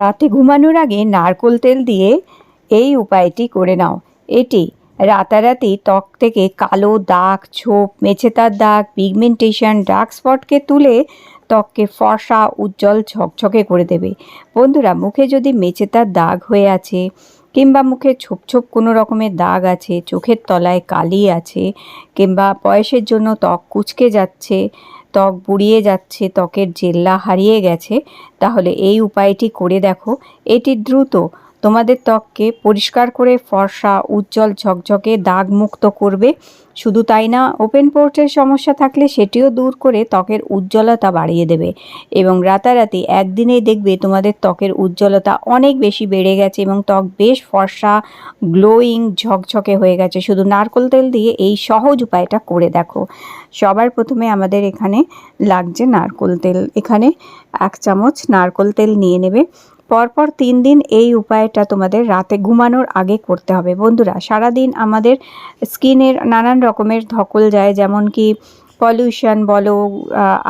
রাতে ঘুমানোর আগে নারকোল তেল দিয়ে এই উপায়টি করে নাও। এটি রাতারাতি ত্বক থেকে কালো দাগ, ছোপ, মেছেতার দাগ পিগমেন্টেশন ডার্ক স্পটকে তুলে ত্বককে ফর্সা, উজ্জ্বল, ঝকঝকে করে দেবে। বন্ধুরা, মুখে যদি মেছেতার দাগ হয়ে আছে কিংবা মুখে ছোপ ছোপ কোনো রকমের দাগ আছে, চোখের তলায় কালি আছে কিংবা বয়সের জন্য ত্বক কুচকে যাচ্ছে ত্বক বুড়িয়ে যাচ্ছে ত্বকের জেল্লা হারিয়ে গেছে তাহলে এই উপায়টি করে দেখো। এটি দ্রুত তোমাদের ত্বককে পরিষ্কার করে ফর্সা, উজ্জ্বল, ঝকঝকে, দাগমুক্ত করবে। শুধু তাই না ওপেন পোর্টের সমস্যা থাকলে সেটিও দূর করে ত্বকের উজ্জ্বলতা বাড়িয়ে দেবে। এবং রাতারাতি একদিনেই দেখবে তোমাদের ত্বকের উজ্জ্বলতা অনেক বেশি বেড়ে গেছে এবং ত্বক বেশ ফর্সা গ্লোয়িং ঝকঝকে হয়ে গেছে। শুধু নারকোল তেল দিয়ে এই সহজ উপায়টা করে দেখো। সবার প্রথমে আমাদের এখানে লাগছে নারকোল তেল। এখানে এক চামচ নারকোল তেল নিয়ে নেবে। পরপর তিন দিন এই উপায়টা তোমাদের রাতে ঘুমানোর আগে করতে হবে। বন্ধুরা, সারাদিন আমাদের স্কিনের নানান রকমের ধকল যায়, যেমন কি পলিউশন বলো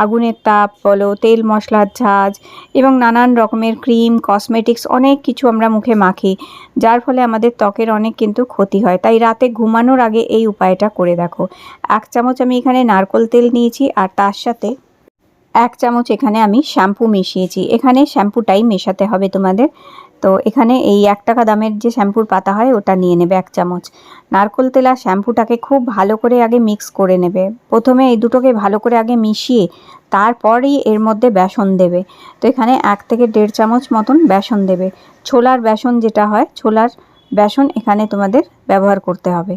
আগুনের তাপ বলো, তেল মশলার ঝাঁজ এবং নানান রকমের ক্রিম কসমেটিক্স অনেক কিছু আমরা মুখে মাখি, যার ফলে আমাদের ত্বকের অনেক কিন্তু ক্ষতি হয়। তাই রাতে ঘুমানোর আগে এই উপায়টা করে দেখো। এক চামচ আমি এখানে নারকোল তেল নিয়েছি আর তার সাথে এক চামচ এখানে আমি শ্যাম্পু মিশিয়েছি। এখানে শ্যাম্পুটাই মেশাতে হবে তোমাদের। তো এখানে এই এক টাকা দামের যে শ্যাম্পুর পাতা হয়, ওটা নিয়ে নেবে এক চামচ। নারকোল তেল আর শ্যাম্পুটাকে খুব ভালো করে আগে মিক্স করে নেবে। প্রথমে এই দুটোকে ভালো করে আগে মিশিয়ে তারপরেই এর মধ্যে বেসন দেবে। তো এখানে এক থেকে দেড় চামচ মতন বেসন দেবে। ছোলার বেসন যেটা হয়, ছোলার বেসন এখানে তোমাদের ব্যবহার করতে হবে।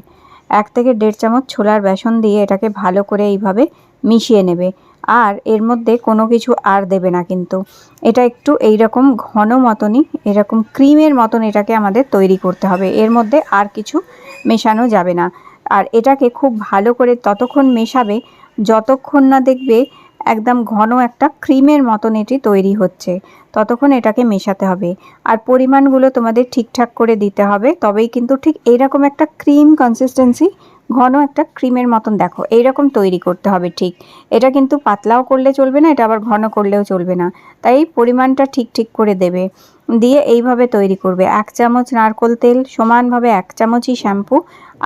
এক থেকে দেড় চামচ ছোলার বেসন দিয়ে এটাকে ভালো করে এইভাবে মিশিয়ে নেবে। আর এর মধ্যে কোনো কিছু আর দেবে না কিন্তু। এটা একটু এইরকম ঘন মতনই, এরকম ক্রিমের মতন এটাকে আমাদের তৈরি করতে হবে। এর মধ্যে আর কিছু মেশানো যাবে না। আর এটাকে খুব ভালো করে ততক্ষণ মেশাবে যতক্ষণ না দেখবে একদম ঘন একটা ক্রিমের মতন এটি তৈরি হচ্ছে। ততক্ষণ এটাকে মেশাতে হবে। আর পরিমাণগুলো তোমাদের ঠিকঠাক করে দিতে হবে, তবেই কিন্তু ঠিক এইরকম একটা ক্রিম কনসিস্টেন্সি ঘন একটা ক্রিমের মতন দেখো। এইরকম তৈরি করতে হবে ঠিক। এটা কিন্তু পাতলাও করলে চলবে না, এটা আবার ঘন করলেও চলবে না। তাই পরিমাণটা ঠিক ঠিক করে দেবে। দিয়ে এইভাবে তৈরি করবে। এক চামচ নারকোল তেল, সমানভাবে এক চামচই শ্যাম্পু,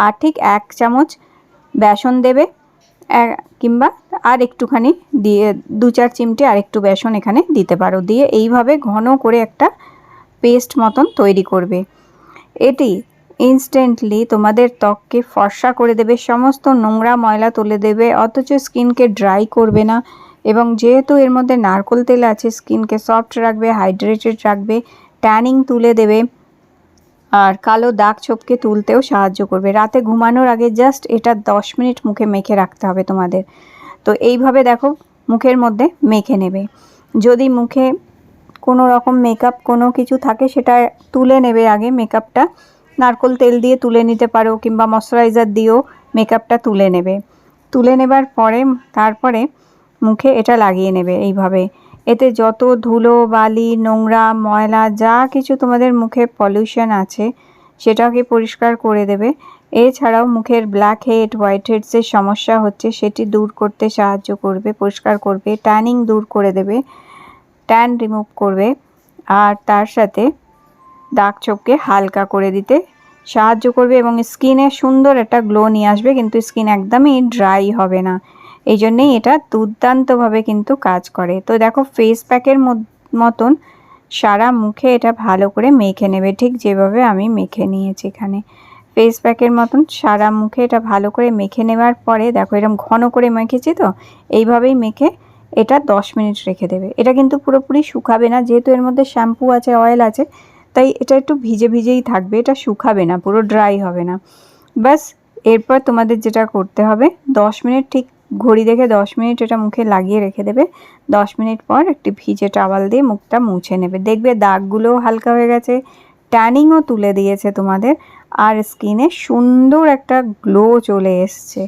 আর ঠিক এক চামচ বেসন দেবে। কিংবা আর একটুখানি দিয়ে, দু চার চিমটে আর একটু বেসন এখানে দিতে পারো। দিয়ে এইভাবে ঘন করে একটা পেস্ট মতন তৈরি করবে। এটি ইনস্ট্যান্টলি তোমাদের ত্বককে ফর্সা করে দেবে, সমস্ত নোংরা ময়লা তুলে দেবে, অথচ স্কিনকে ড্রাই করবে না। এবং যেহেতু এর মধ্যে নারকোল তেল আছে, স্কিনকে সফট রাখবে হাইড্রেটেড রাখবে ট্যানিং তুলে দেবে, আর কালো দাগ ছোপকে তুলতেও সাহায্য করবে। রাতে ঘুমানোর আগে জাস্ট এটা দশ মিনিট মুখে মেখে রাখতে হবে তোমাদের। তো এইভাবে দেখো, মুখের মধ্যে মেখে নেবে। যদি মুখে কোনো রকম মেকআপ কোনো কিছু থাকে, সেটা তুলে নেবে আগে মেকআপটা নারকোল তেল দিয়ে তুলে নিতে পারো কিংবা ময়শ্চারাইজার দিয়েও মেকআপটা তুলে নেবে। তুলে নেবার পরে, তারপরে মুখে এটা লাগিয়ে নেবে এইভাবে। এতে যত ধুলো, বালি, নোংরা, ময়লা, যা কিছু তোমাদের মুখে পলিউশন আছে, সেটাকে পরিষ্কার করে দেবে। এছাড়াও মুখের ব্ল্যাক হেড হোয়াইট হেডসের সমস্যা হচ্ছে, সেটি দূর করতে সাহায্য করবে, পরিষ্কার করবে ট্যানিং দূর করে দেবে ট্যান রিমুভ করবে। আর তার সাথে দাগ ছোপকে হালকা করে দিতে সাহায্য করবে এবং স্কিনে সুন্দর একটা গ্লো নিয়ে আসবে, কিন্তু স্কিন একদমই ড্রাই হবে না। এই জন্যেই এটা দুর্দান্তভাবে কিন্তু কাজ করে। তো দেখো ফেস প্যাকের মতন সারা মুখে এটা ভালো করে মেখে নেবে, ঠিক যেভাবে আমি মেখে নিয়েছি এখানে। ফেস প্যাকের মতন সারা মুখে এটা ভালো করে মেখে নেওয়ার পরে, দেখো এরকম ঘন করে মেখেছি তো, এইভাবেই মেখে এটা দশ মিনিট রেখে দেবে। এটা কিন্তু পুরোপুরি শুকাবে না, যেহেতু এর মধ্যে শ্যাম্পু আছে অয়েল আছে তাই এটা একটু ভিজে ভিজেই থাকবে, এটা শুকাবে না, পুরো ড্রাই হবে না। ব্যাস, এরপর তোমাদের যেটা করতে হবে, দশ মিনিট ঠিক ঘড়ি দেখে দশ মিনিট এটা মুখে লাগিয়ে রেখে দেবে। দশ মিনিট পর একটি ভিজে টাওয়াল দিয়ে মুখটা মুছে নেবে। দেখবে দাগগুলোও হালকা হয়ে গেছে ট্যানিংও তুলে দিয়েছে তোমাদের, আর স্কিনে সুন্দর একটা গ্লো চলে এসছে।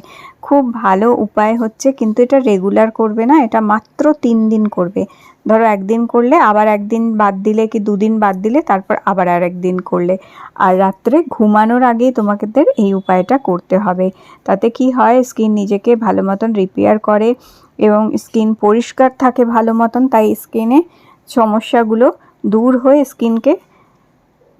খুব ভালো উপায় হচ্ছে, কিন্তু এটা রেগুলার করবে না, এটা মাত্র তিন দিন করবে। ধরো একদিন করলে, আবার একদিন বাদ দিলে কি দুদিন বাদ দিলে, তারপর আবার আর একদিন করলে। আর রাত্রে ঘুমানোর আগেই তোমাদের এই উপায়টা করতে হবে। তাতে কি হয়, স্কিন নিজেকে ভালো মতন রিপেয়ার করে এবং স্কিন পরিষ্কার থাকে ভালো মতন, তাই স্কিনে সমস্যাগুলো দূর হয়ে স্কিনকে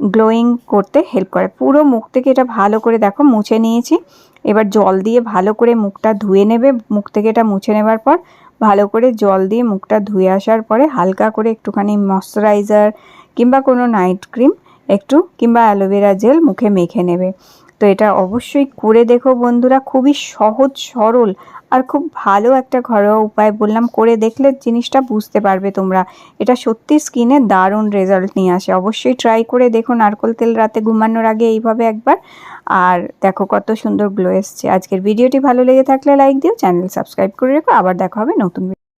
গ্লোয়িং করতে হেল্প করে। পুরো মুখ থেকে এটা ভালো করে দেখো, মুছে নিয়েছি। এবার জল দিয়ে ভালো করে মুখটা ধুয়ে নেবে। মুখ থেকে এটা মুছে নেবার পর ভালো করে জল দিয়ে মুখটা ধুয়ে আসার পরে হালকা করে একটুখানি ময়শ্চারাইজার কিংবা কোনো নাইট ক্রিম একটু কিংবা অ্যালোভেরা জেল মুখে মেখে নেবে। তো এটা অবশ্যই করে দেখো বন্ধুরা, খুবই সহজ সরল আর খুব ভালো একটা ঘরোয়া উপায় বললাম, করে দেখলে জিনিসটা বুঝতে পারবে তোমরা। এটা সত্যি স্কিনে দারুণ রেজাল্ট নিয়ে আসে। অবশ্যই ট্রাই করে দেখো, নারকোল তেল রাতে ঘুমানোর আগে এইভাবে একবার। আর দেখো কত সুন্দর গ্লো এসছে। আজকের ভিডিওটি ভালো লেগে থাকলে লাইক দিও চ্যানেল সাবস্ক্রাইব করে রেখো। আবার দেখা হবে নতুন